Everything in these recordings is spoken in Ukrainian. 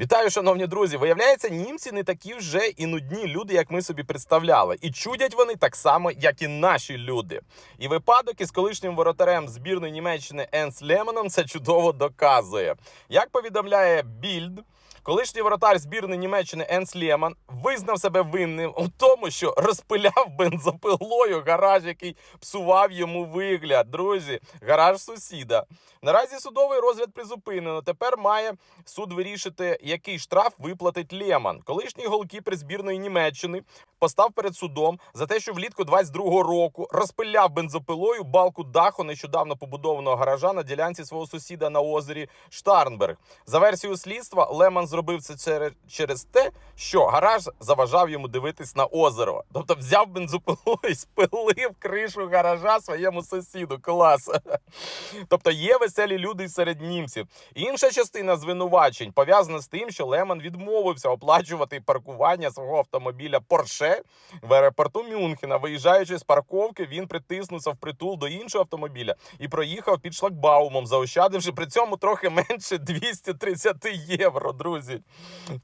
Вітаю, шановні друзі! Виявляється, німці не такі вже і нудні люди, як ми собі представляли. І чудять вони так само, як і наші люди. І випадок із колишнім воротарем збірної Німеччини Енс Леменом це чудово доказує. Як повідомляє Більд. Колишній воротар збірної Німеччини Енс Леман визнав себе винним у тому, що розпиляв бензопилою гараж, який псував йому вигляд. Друзі, гараж сусіда. Наразі судовий розгляд призупинено. Тепер має суд вирішити, який штраф виплатить Леман. Колишній голкіпер збірної Німеччини постав перед судом за те, що влітку 22-го року розпиляв бензопилою балку даху нещодавно побудованого гаража на ділянці свого сусіда на озері Штарнберг. За версією слідства, Леман зробив це через, через те, що гараж заважав йому дивитись на озеро. Тобто взяв бензопилу і спилив кришу гаража своєму сусіду. Клас. Тобто є веселі люди серед німців. Інша частина звинувачень пов'язана з тим, що Леман відмовився оплачувати паркування свого автомобіля Порше в аеропорту Мюнхена. Виїжджаючи з парковки, він притиснувся в притул до іншого автомобіля і проїхав під шлагбаумом, заощадивши при цьому трохи менше 230 євро. Друзі,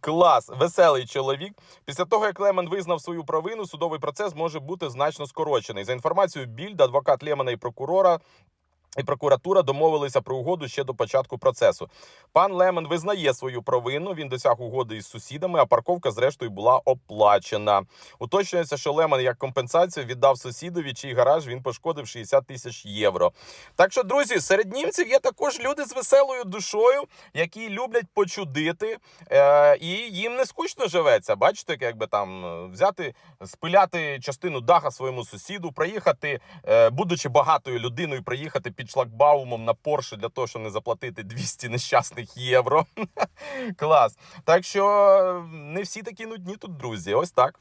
клас, веселий чоловік. Після того, як Лемен визнав свою провину, судовий процес може бути значно скорочений. За інформацією Більд, адвокат Лемана і прокурора. І прокуратура домовилися про угоду ще до початку процесу. Пан Лемен визнає свою провину. Він досяг угоди із сусідами, а парковка, зрештою, була оплачена. Уточнюється, що Лемон як компенсацію віддав сусідові, чий гараж він пошкодив 60 тисяч євро. Так що, друзі, серед німців є також люди з веселою душою, які люблять почудити, е, і їм не скучно живеться. Бачите, якби там е, взяти, спиляти частину даха своєму сусіду, проїхати, е, будучи багатою людиною, проїхати під шлагбаумом на Порше для того, щоб не заплатити 200 нещасних євро. Клас. Так що е, не всі такі нудні тут, друзі. Ось так.